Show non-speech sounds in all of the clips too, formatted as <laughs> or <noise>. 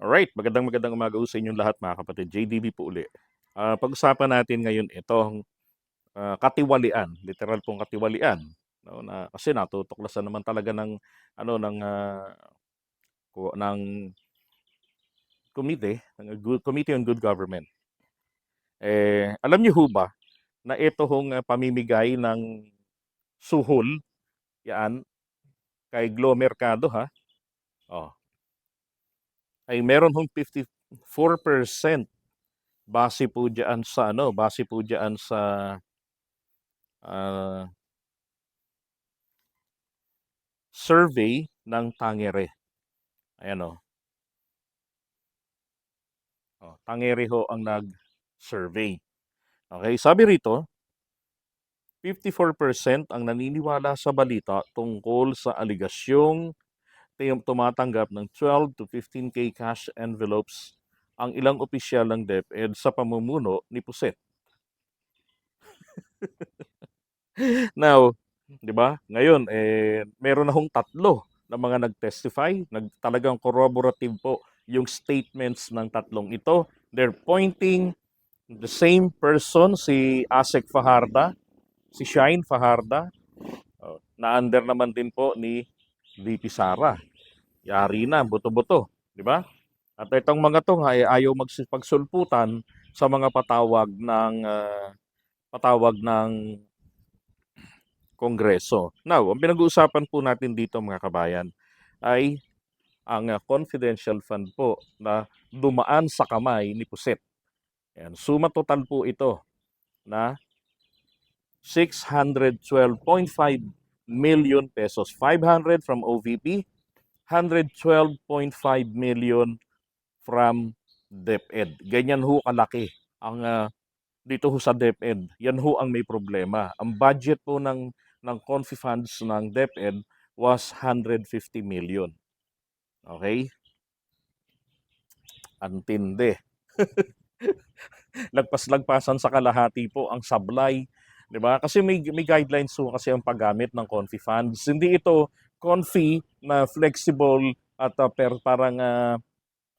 Alright, magandang magandang umaga sa inyong lahat mga kapatid. JDB po uli. Ah, pag-usapan natin ngayon itong ah, katiwalian, literal pong katiwalian, no, na kasi natutuklasan naman talaga ng ano ng ko- ng committee, ng good, Committee on Good Government. Eh, alam niyo ho ba na ito hong ah, pamimigay ng suhol yan kay Glo Mercado ha. Oh, ay meron hong 54% base po diyan sa ano, base po diyan sa ah, survey ng Tangere. Ayan o. Oh, Tangere ho ang nag-survey. Okay, sabi rito, 54% ang naniniwala sa balita tungkol sa aligasyong tiyong tumatanggap ng 12 to 15k cash envelopes ang ilang opisyal ng DepEd sa pamumuno ni Puset. <laughs> Now, 'di ba? Ngayon eh meron na hong tatlo na mga nag-testify, nag talagang corroborative po yung statements ng tatlong ito. They're pointing the same person si Asek Fajarda, si Shine Fajarda, oh, na under naman din po ni VP Sara. Yari na, buto-buto, di ba? At itong mga to ay ayaw magsipagsulputan sa mga patawag ng ah, patawag ng Kongreso. Now, ang pinag-uusapan po natin dito mga kabayan ay ang ah, confidential fund po na dumaan sa kamay ni Puset. Ayan, suma total po ito na 612.5 million pesos. 500 from OVP, 112.5 million from DepEd. Ganyan ho kalaki ang ah, dito ho sa DepEd. Yan ho ang may problema. Ang budget po ng ng confi funds ng DepEd was 150 million. Okay? Antindi. Lagpas-lagpasan <laughs> sa kalahati po ang sablay, 'di ba? Kasi may may guidelines po kasi ang paggamit ng confi funds. Hindi ito confi na flexible at ah, per parang ah,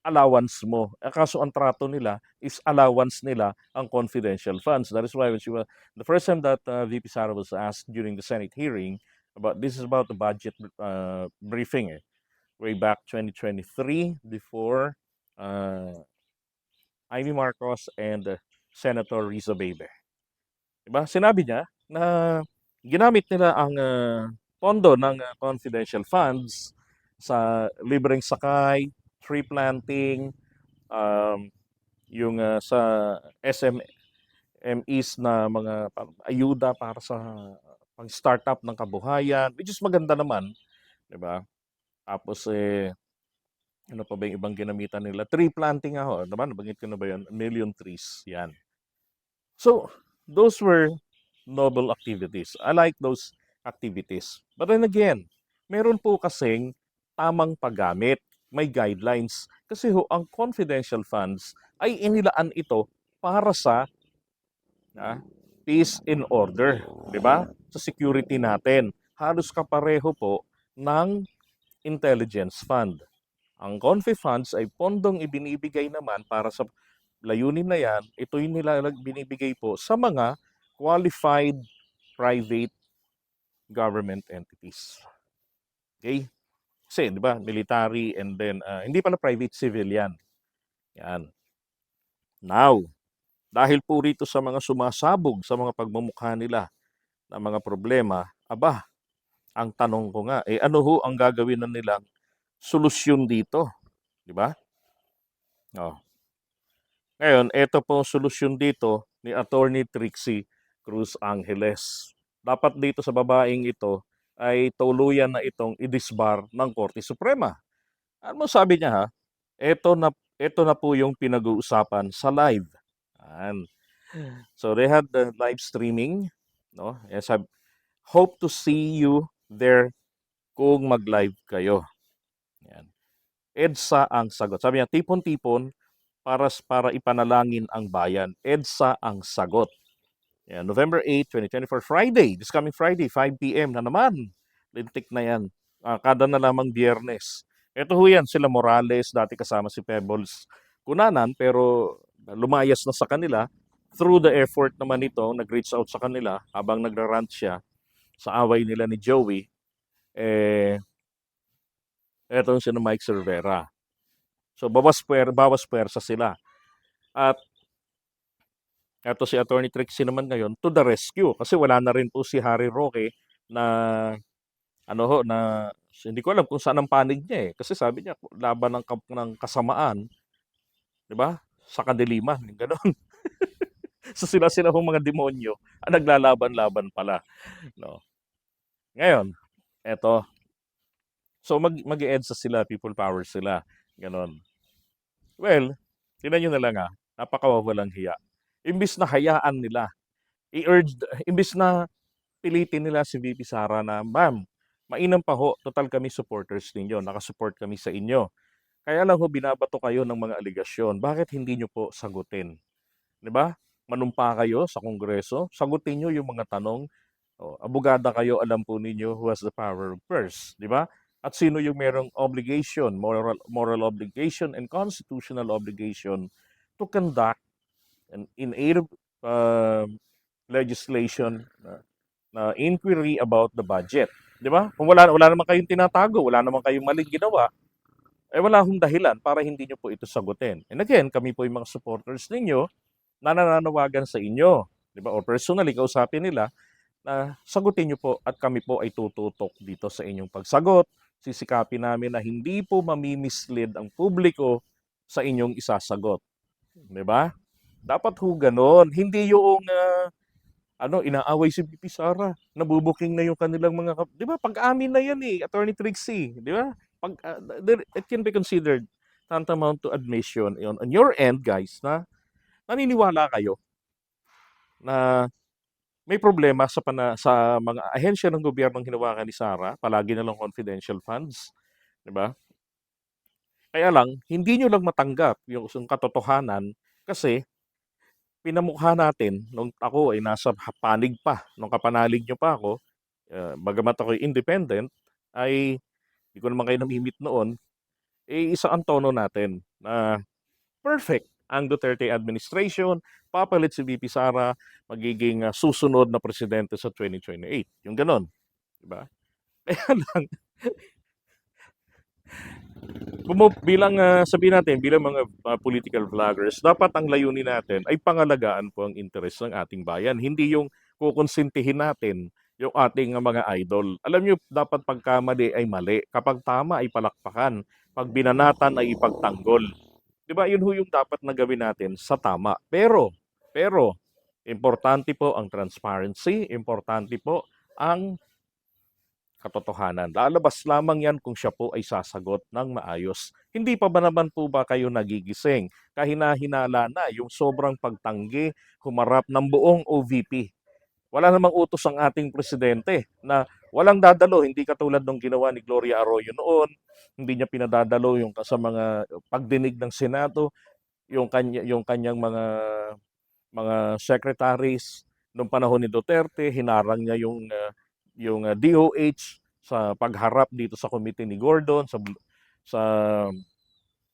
allowance mo. Eh, kaso ang trato nila is allowance nila ang confidential funds. That is why when she was, the first time that uh, VP Sara was asked during the Senate hearing about this is about the budget uh, briefing eh, way back 2023 before uh, Amy Marcos and uh, Senator Riza Bebe. Diba? Sinabi niya na ginamit nila ang uh, pondo ng uh, confidential funds sa libreng sakay, tree planting, um, yung uh, sa SMEs na mga ayuda para sa pang startup ng kabuhayan, which is maganda naman, 'di ba? Tapos eh ano pa ba yung ibang ginamitan nila? Tree planting ako, naman nabanggit ko na ba 'yan? Million trees, 'yan. So, those were noble activities. I like those activities. But then again, meron po kasing tamang paggamit may guidelines. Kasi ho, ang confidential funds ay inilaan ito para sa ah, peace in order, di ba? Sa security natin. Halos kapareho po ng intelligence fund. Ang confi funds ay pondong ibinibigay naman para sa layunin na yan, ito yung nilalag binibigay po sa mga qualified private government entities. Okay? Kasi, di ba, military and then, ah, hindi pala private civilian. Yan. Now, dahil po rito sa mga sumasabog sa mga pagmumukha nila na mga problema, aba, ang tanong ko nga, eh ano ho ang gagawin na nilang solusyon dito? Di ba? Oh. Ngayon, ito po ang solusyon dito ni Attorney Trixie Cruz Angeles. Dapat dito sa babaeng ito, ay tuluyan na itong idisbar ng Korte Suprema. Ano sabi niya ha? Ito na ito na po yung pinag-uusapan sa live. Yan. So they had the live streaming, no? Yes, I hope to see you there kung mag-live kayo. Yan. EDSA ang sagot. Sabi niya, tipon-tipon para para ipanalangin ang bayan. EDSA ang sagot. Yan, November 8, 2024, Friday. This coming Friday, 5 p.m. na naman. Lintik na yan. Ah, kada na lamang biyernes. Ito ho yan, sila Morales, dati kasama si Pebbles Kunanan, pero lumayas na sa kanila. Through the effort naman ito, nag-reach out sa kanila habang nagra-rant siya sa away nila ni Joey. Eh, eto si Mike Cervera. So, bawas, puwer, bawas puwersa sila. At eto si Attorney Trixie naman ngayon to the rescue. Kasi wala na rin po si Harry Roque na ano ho na hindi ko alam kung saan ang panig niya eh. Kasi sabi niya laban ng, ng kasamaan. 'di ba? Sa kadiliman ganon so <laughs> sila sila hong mga demonyo ang naglalaban-laban pala no? Ngayon eto. So mag mag sa sila people power sila ganon well tingnan niyo na lang ah. Napakawawalang hiya imbis na hayaan nila i-urge imbis na pilitin nila si VP Sara na ma'am mainam pa ho total kami supporters ninyo nakasupport kami sa inyo. Kaya lang ho binabato kayo ng mga aligasyon. Bakit hindi nyo po sagutin? Ba? Manumpa kayo sa kongreso sagutin nyo yung mga tanong. O, abogada kayo alam po ninyo who has the power of purse ba? At sino yung merong obligation moral moral obligation and constitutional obligation to conduct an of uh, legislation na, na inquiry about the budget. Di ba? Kung wala, wala naman kayong tinatago, wala naman kayong maling ginawa, eh wala hong dahilan para hindi nyo po ito sagutin. And again, kami po yung mga supporters ninyo na nananawagan sa inyo. Di ba? O personally, kausapin nila na sagutin nyo po at kami po ay tututok dito sa inyong pagsagot. Sisikapin namin na hindi po mamimislead ang publiko sa inyong isasagot. Di ba? Dapat ho ganon. Hindi yung ah, ano, inaaway si BP Sara. Nabubuking na yung kanilang mga, kap- di ba? Pag-amin na yan eh, Attorney Trixie. Di ba? Pag, there- it can be considered tantamount to admission on, on your end, guys, na naniniwala kayo na may problema sa pana, sa mga ahensya ng gobyernong hinawakan ni Sara, palagi na lang confidential funds, 'di ba? Kaya lang hindi niyo lang matanggap yung, yung katotohanan kasi pinamukha natin nung ako ay nasa panig pa, nung kapanalig niyo pa ako, uh, bagamat ako independent, ay hindi ko naman kayo namimit noon, eh isa ang tono natin na perfect ang Duterte administration, papalit si VP Sara, magiging ah, susunod na presidente sa 2028. Yung ganon. Diba? <laughs> Kaya lang, bumu- bilang ah, sabihin natin, bilang mga ah, political vloggers, dapat ang layunin natin ay pangalagaan po ang interes ng ating bayan. Hindi yung kukonsintihin natin yung ating mga idol. Alam nyo, dapat pagkamali ay mali. Kapag tama ay palakpakan. Pag binanatan ay ipagtanggol. Di ba? Yun ho yung dapat na gawin natin sa tama. Pero, pero, importante po ang transparency, importante po ang katotohanan. Lalabas lamang yan kung siya po ay sasagot ng maayos. Hindi pa ba naman po ba kayo nagigising? Kahina-hinala na yung sobrang pagtanggi, humarap ng buong OVP. Wala namang utos ang ating presidente na walang dadalo, hindi katulad ng ginawa ni Gloria Arroyo noon, hindi niya pinadadalo yung sa mga pagdinig ng Senado, yung kanya yung kanyang mga mga secretaries nung panahon ni Duterte, hinarang niya yung uh, yung uh, DOH sa pagharap dito sa committee ni Gordon sa sa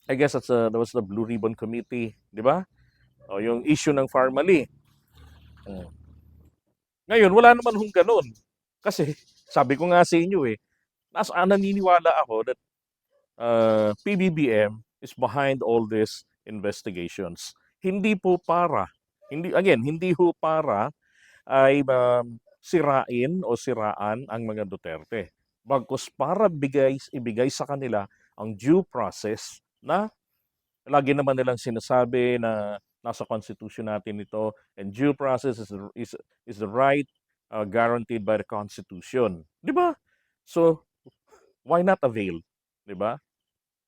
I guess that's uh, that was the Blue Ribbon Committee, di ba? O yung issue ng Farmally. Mm. Ngayon, wala naman hong ganun. Kasi, sabi ko nga sa inyo eh, nasa naniniwala ako that uh, PBBM is behind all these investigations. Hindi po para, hindi again, hindi ho para ay um, sirain o siraan ang mga Duterte. Bagkus para bigay, ibigay sa kanila ang due process na lagi naman nilang sinasabi na nasa constitution natin ito and due process is is, is the right uh, guaranteed by the constitution. 'Di ba? So why not avail, 'di ba?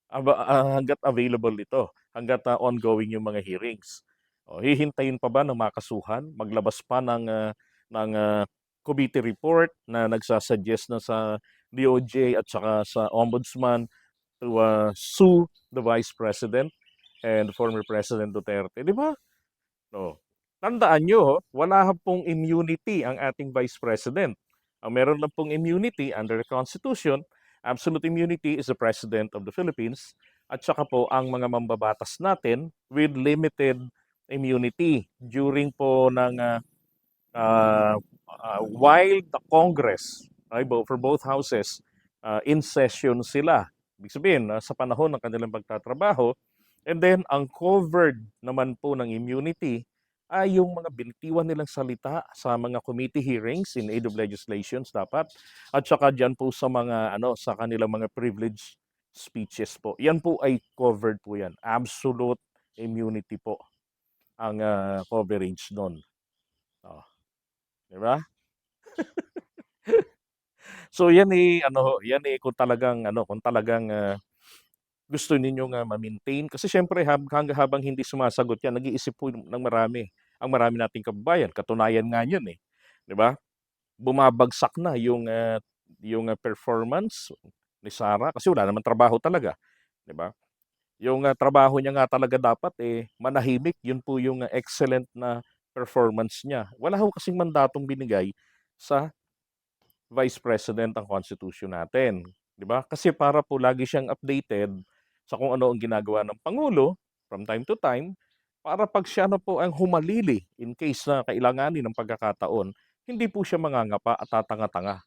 Hangga't available ito, hangga't ah, ongoing yung mga hearings. O, hihintayin pa ba ng makasuhan, maglabas pa ng ah, ng ah, committee report na nagsasuggest na sa DOJ at saka sa ombudsman to ah, sue the vice president and former President Duterte, di ba? No. Tandaan nyo, ho, wala pong immunity ang ating vice president. Ang meron lang pong immunity under the Constitution Absolute immunity is the President of the Philippines at saka po ang mga mambabatas natin with limited immunity during po ng ah, ah, ah, while the Congress ay, bo- for both houses ah, in session sila. Ibig sabihin, ah, sa panahon ng kanilang pagtatrabaho, and then ang covered naman po ng immunity ay yung mga binitiwan nilang salita sa mga committee hearings in aid of legislations dapat at saka diyan po sa mga ano sa kanilang mga privileged speeches po. Yan po ay covered po yan. Absolute immunity po ang ah, coverage doon. Oh, di ba? so yan eh ano, yan eh kung talagang ano, kung talagang ah, gusto ninyong uh, ma-maintain kasi syempre hab, hanggang habang hindi sumasagot yan, nag-iisip po ng marami. Ang marami nating kababayan, katunayan nga yun eh. 'Di ba? Bumabagsak na yung ah, yung ah, performance ni Sara kasi wala naman trabaho talaga, 'di ba? Yung ah, trabaho niya nga talaga dapat eh manahimik, yun po yung ah, excellent na performance niya. Wala ho kasing mandatong binigay sa Vice President ang Constitution natin, 'di ba? Kasi para po lagi siyang updated sa kung ano ang ginagawa ng Pangulo from time to time para pag siya na po ang humalili in case na kailanganin ng pagkakataon, hindi po siya mangangapa at tatanga-tanga,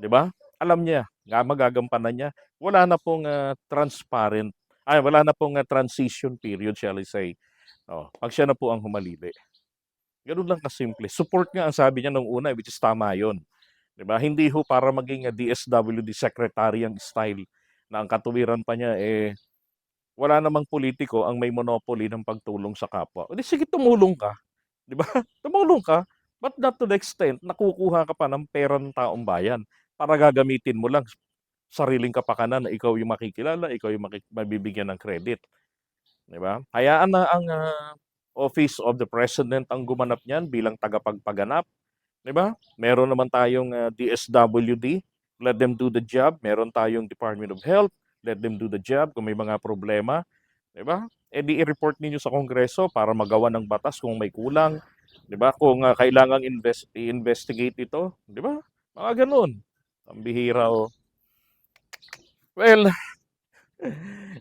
'di ba? Alam niya, nga magagampanan niya. Wala na pong ah, transparent, ay wala na pong ah, transition period, shall I say. Oh, pag siya na po ang humalili. Ganun lang kasimple. Support nga ang sabi niya nung una, which is tama 'yon. 'Di ba? Hindi ho para maging DSWD secretary ang style na ang katuwiran pa niya eh wala namang politiko ang may monopoly ng pagtulong sa kapwa. O di sige tumulong ka, 'di ba? <laughs> Tumulong ka, but not to the extent na kukuha ka pa ng pera ng taong bayan para gagamitin mo lang sariling kapakanan na ikaw yung makikilala, ikaw yung maki- mabibigyan ng credit, 'di ba? Hayaan na ang ah, Office of the President ang gumanap niyan bilang tagapagpaganap, 'di ba? Meron naman tayong ah, DSWD, let them do the job. Meron tayong Department of Health, let them do the job kung may mga problema, 'di ba? Eh di i-report ninyo sa Kongreso para magawa ng batas kung may kulang, 'di ba? Kung ah, kailangang invest i-investigate ito, 'di ba? Mga ganun. Ang bihira oh. Well,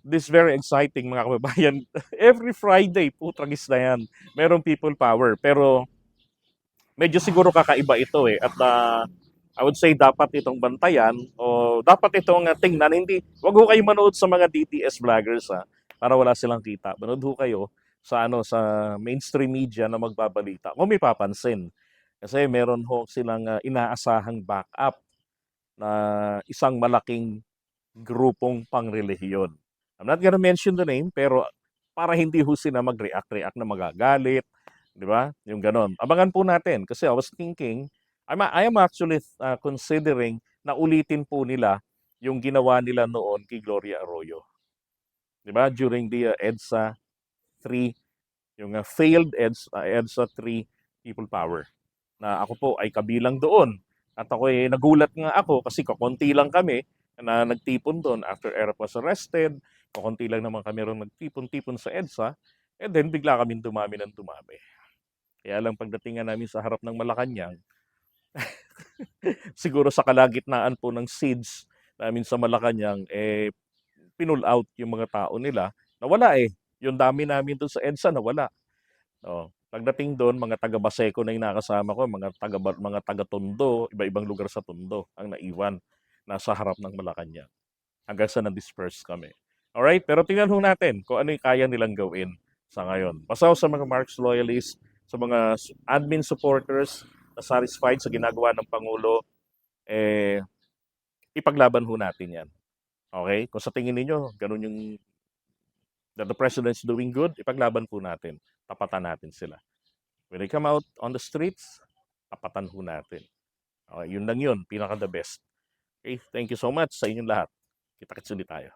this very exciting mga kababayan. <laughs> Every Friday, putragis na yan. Merong people power. Pero medyo siguro kakaiba ito eh. At ah, I would say dapat itong bantayan o dapat itong uh, tingnan. Hindi, wag ho kayo manood sa mga DTS vloggers ha, para wala silang kita. Manood ho kayo sa ano sa mainstream media na magbabalita. Kung may papansin. Kasi meron ho silang uh, inaasahang backup na isang malaking grupong pangrelihiyon. I'm not gonna mention the name, pero para hindi ho sila mag-react-react na magagalit, di ba? Yung ganon. Abangan po natin kasi I was thinking, I'm, I am actually uh, considering na ulitin po nila yung ginawa nila noon kay Gloria Arroyo. Di ba? During the uh, EDSA 3, yung uh, failed EDSA, uh, EDSA 3 People Power. Na ako po ay kabilang doon. At ako ay nagulat nga ako kasi kakonti lang kami na nagtipon doon after Erap was arrested. Kakonti lang naman kami rin nagtipon-tipon sa EDSA. And then bigla kami dumami ng dumami. Kaya lang pagdating namin sa harap ng Malacanang, <laughs> siguro sa kalagitnaan po ng seeds namin sa Malacanang, eh, pinull out yung mga tao nila. Nawala eh. Yung dami namin doon sa EDSA, nawala. Oh, pagdating doon, mga taga Baseco na yung nakasama ko, mga taga mga taga Tondo, iba-ibang lugar sa Tondo ang naiwan nasa harap ng Malacanang. Hanggang sa na-disperse kami. Alright, pero tingnan ho natin kung ano yung kaya nilang gawin sa ngayon. Pasaw sa mga Marx loyalists, sa mga admin supporters na satisfied sa ginagawa ng Pangulo, eh, ipaglaban ho natin yan. Okay? Kung sa tingin ninyo, ganun yung that the president's doing good, ipaglaban po natin. Tapatan natin sila. When they come out on the streets, tapatan ho natin. Okay, yun lang yun. Pinaka the best. Okay, thank you so much sa inyong lahat. Kita-kits ulit tayo.